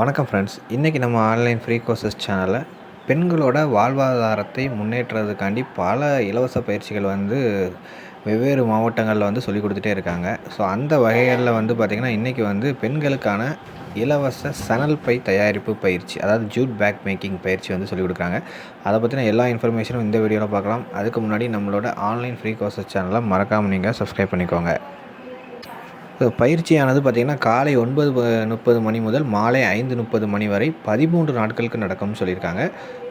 வணக்கம் ஃப்ரெண்ட்ஸ் இன்றைக்கி நம்ம ஆன்லைன் ஃப்ரீ கோர்சஸ் சேனலில் பெண்களோட வாழ்வாதாரத்தை முன்னேற்றுறதுக்காண்டி பல இலவச பயிற்சிகள் வந்து வெவ்வேறு மாவட்டங்களில் வந்து சொல்லிக் கொடுத்துட்டே இருக்காங்க. ஸோ அந்த வகைகளில் வந்து பார்த்திங்கன்னா இன்றைக்கி வந்து பெண்களுக்கான இலவச சணல் பை தயாரிப்பு பயிற்சி அதாவது ஜூட் பேக் மேக்கிங் பயிற்சி வந்து சொல்லிக் கொடுக்குறாங்க. அதை பற்றின எல்லா இன்ஃபர்மேஷனும் இந்த வீடியோவில் பார்க்கலாம். அதுக்கு முன்னாடி நம்மளோட ஆன்லைன் ஃப்ரீ கோர்சஸ் சேனலை மறக்காமல் நீங்கள் சப்ஸ்கிரைப் பண்ணிக்கோங்க. பயிற்சியானது பார்த்திங்கன்னா காலை ஒன்பது முப்பது மணி முதல் மாலை ஐந்து முப்பது மணி வரை பதிமூன்று நாட்களுக்கு நடக்கும்னு சொல்லியிருக்காங்க.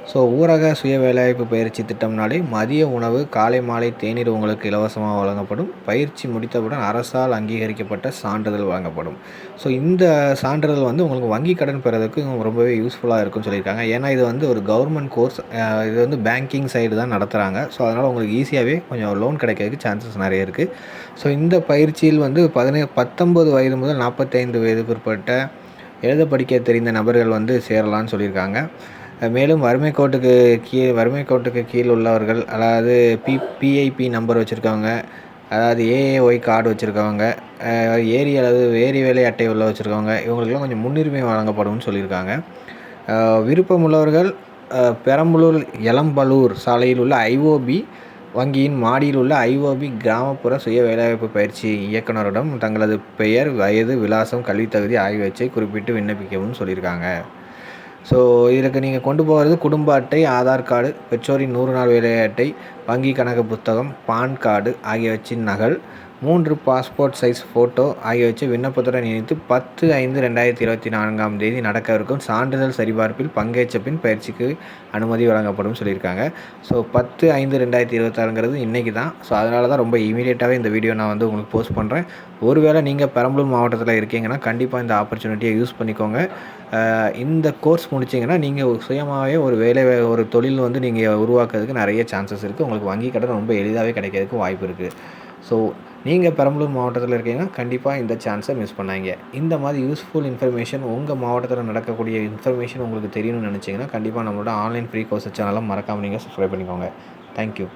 ஸோ ஊரக சுய வேலைவாய்ப்பு பயிற்சி திட்டம்னாலே மதிய உணவு காலை மாலை தேநீர் உங்களுக்கு இலவசமாக வழங்கப்படும். பயிற்சி முடித்தவுடன் அரசால் அங்கீகரிக்கப்பட்ட சான்றிதழ் வழங்கப்படும். ஸோ இந்த சான்றிதழ் வந்து உங்களுக்கு வங்கி கடன் பெறதுக்கு ரொம்பவே யூஸ்ஃபுல்லாக இருக்கும்னு சொல்லியிருக்காங்க. ஏன்னா இது வந்து ஒரு கவர்மெண்ட் கோர்ஸ் இது வந்து பேங்கிங் சைடு தான் நடத்துகிறாங்க ஸோ அதனால் உங்களுக்கு ஈஸியாகவே கொஞ்சம் லோன் கிடைக்கிறதுக்கு சான்சஸ் நிறைய இருக்குது ஸோ இந்த பயிற்சியில் வந்து பதினே பத்தொம்பது வயது முதல் நாற்பத்தைந்து வயதுக்குட்பட்ட எழுத படிக்க தெரிந்த நபர்கள் வந்து சேரலாம்னு சொல்லியிருக்காங்க. மேலும் வறுமை கோட்டுக்கு கீழ் வறுமை கோட்டுக்கு கீழ் உள்ளவர்கள் அதாவது பி பிஐபி நம்பர் வச்சுருக்கவங்க அதாவது ஏஏஒய் கார்டு வச்சுருக்கவங்க ஏரி அல்லது ஏரி வேலை அட்டை உள்ள வச்சுருக்கவங்க இவங்களுக்கெல்லாம் கொஞ்சம் முன்னுரிமை வழங்கப்படும்னு சொல்லியிருக்காங்க. விருப்பமுள்ளவர்கள் பெரம்பலூர் எலம்பலூர் சாலையில் உள்ள ஐஓபி வங்கியின் மாடியில் உள்ள ஐஓபி கிராமப்புற சுய வேலைவாய்ப்பு பயிற்சி இயக்குனரிடம் தங்களது பெயர் வயது விலாசம் கல்வித்தகுதி ஆகியவற்றை குறிப்பிட்டு விண்ணப்பிக்கவும் சொல்லியிருக்காங்க. ஸோ இதுக்கு நீங்கள் கொண்டு போகிறது குடும்ப அட்டை ஆதார் கார்டு பெற்றோரின் நூறு நாள் வேலை அட்டை வங்கி கணக்கு புத்தகம் பான் கார்டு ஆகியவற்றின் நகல் மூன்று பாஸ்போர்ட் சைஸ் ஃபோட்டோ ஆகியவற்றை விண்ணப்பத்துடன் இணைத்து பத்து ஐந்து ரெண்டாயிரத்தி இருபத்தி நான்காம் தேதி நடக்கவிருக்கும் சான்றிதழ் சரிபார்ப்பில் பங்கேற்ற பின் பயிற்சிக்கு அனுமதி வழங்கப்படும் சொல்லியிருக்காங்க. ஸோ பத்து ஐந்து ரெண்டாயிரத்தி இருபத்தாறுங்கிறது இன்றைக்கி தான். ஸோ அதனால தான் ரொம்ப இமீடியட்டாகவே இந்த வீடியோ நான் வந்து உங்களுக்கு போஸ்ட் பண்ணுறேன் ஒருவேளை நீங்கள் பெரம்பலூர் மாவட்டத்தில் இருக்கீங்கன்னா கண்டிப்பாக இந்த ஆப்பர்ச்சுனிட்டியை யூஸ் பண்ணிக்கோங்க. இந்த கோர்ஸ் முடிச்சிங்கன்னா நீங்கள் சுயமாகவே ஒரு வேலை ஒரு தொழில் வந்து நீங்கள் உருவாக்குறதுக்கு நிறைய சான்சஸ் இருக்குது உங்களுக்கு வங்கி கடன் ரொம்ப எளிதாகவே கிடைக்கிறதுக்கு வாய்ப்பு இருக்குது ஸோ நீங்கள் பெரம்பலூர் மாவட்டத்தில் இருக்கீங்கன்னா கண்டிப்பாக இந்த சான்ஸை மிஸ் பண்ணாங்க இந்த மாதிரி யூஸ்ஃபுல் இன்ஃபர்மேஷன் உங்கள் மாவட்டத்தில் நடக்கக்கூடிய இன்ஃபர்மேஷன் உங்களுக்கு தெரியணும்னு நினச்சிங்கன்னா கண்டிப்பாக நம்மளோட ஆன்லைன் ஃப்ரீ கோர்ஸ் சேனலை மறக்காமல் நீங்கள் சப்ஸ்கிரைப் பண்ணிக்கோங்க. தேங்க்யூ